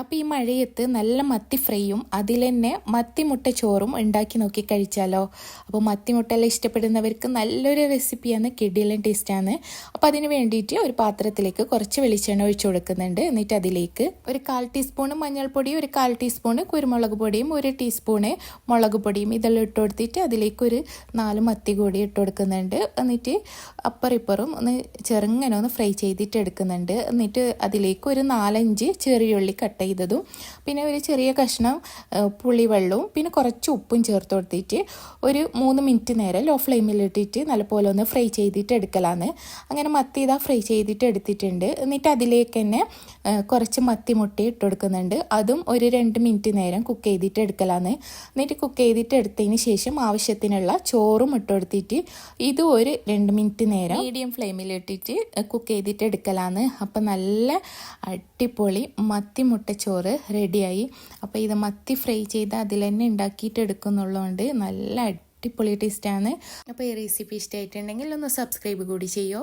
അപ്പോൾ ഈ മഴയത്ത് നല്ല മത്തി ഫ്രൈയും അതിൽ തന്നെ മത്തിമുട്ട ചോറും ഉണ്ടാക്കി നോക്കി കഴിച്ചാലോ? അപ്പോൾ മത്തിമുട്ടെല്ലാം ഇഷ്ടപ്പെടുന്നവർക്ക് നല്ലൊരു റെസിപ്പിയാണ് കിടിലൻ ടേസ്റ്റാണ്. അപ്പോൾ അതിന് വേണ്ടിയിട്ട് ഒരു പാത്രത്തിലേക്ക് കുറച്ച് വെളിച്ചെണ്ണ ഒഴിച്ചു കൊടുക്കുന്നുണ്ട്. എന്നിട്ട് അതിലേക്ക് ഒരു കാൽ ടീസ്പൂണ് മഞ്ഞൾപ്പൊടി ഒരു കാൽ ടീസ്പൂണ് കുരുമുളക് പൊടിയും ഒരു ടീസ്പൂണ് മുളക് പൊടിയും ഇതെല്ലാം ഇട്ട് കൊടുത്തിട്ട് അതിലേക്ക് ഒരു നാല് മത്തി കൂടി ഇട്ട് കൊടുക്കുന്നുണ്ട്. എന്നിട്ട് അപ്പറിപ്പറും ഒന്ന് ചെറുങ്ങനെ ഒന്ന് ഫ്രൈ ചെയ്തിട്ട് എടുക്കുന്നുണ്ട്. എന്നിട്ട് അതിലേക്ക് ഒരു നാലഞ്ച് ചെറിയുള്ളി കട്ട് ചെയ്തതും. പിന്നെ ഒരു ചെറിയ കഷ്ണം പുളിവെള്ളവും പിന്നെ കുറച്ച് ഉപ്പും ചേർത്ത് കൊടുത്തിട്ട് ഒരു മൂന്ന് മിനിറ്റ് നേരം ലോ ഫ്ലെയിമിൽ ഇട്ടിട്ട് നല്ലപോലെ ഒന്ന് ഫ്രൈ ചെയ്തിട്ട് എടുക്കലാന്ന്. അങ്ങനെ മത്തി ഇതാ ഫ്രൈ ചെയ്തിട്ട് എടുത്തിട്ടുണ്ട്. എന്നിട്ട് അതിലേക്ക് തന്നെ കുറച്ച് മത്തി മുട്ടി ഇട്ട് കൊടുക്കുന്നുണ്ട്. അതും ഒരു രണ്ട് മിനിറ്റ് നേരം കുക്ക് ചെയ്തിട്ട് എടുക്കലാന്ന്. എന്നിട്ട് കുക്ക് ചെയ്തിട്ട് എടുത്തതിന് ശേഷം ആവശ്യത്തിനുള്ള ചോറും ഇട്ട് കൊടുത്തിട്ട് ഇത് ഒരു രണ്ട് മിനിറ്റ് നേരം മീഡിയം ഫ്ലെയിമിൽ ഇട്ടിട്ട് കുക്ക് ചെയ്തിട്ട് എടുക്കലാന്ന്. അപ്പം നല്ല അടിപൊളി മത്തി മുട്ടച്ചോറ് റെഡിയായി. അപ്പോൾ ഇത് മത്തി ഫ്രൈ ചെയ്ത് അതിൽ തന്നെ ഉണ്ടാക്കിയിട്ട് എടുക്കുന്നുള്ളതുകൊണ്ട് നല്ല അടിപൊളി ടേസ്റ്റാണ് അപ്പോൾ ഈ റെസിപ്പി ഇഷ്ടമായിട്ടുണ്ടെങ്കിൽ ഒന്ന് സബ്സ്ക്രൈബ് കൂടി ചെയ്യോ?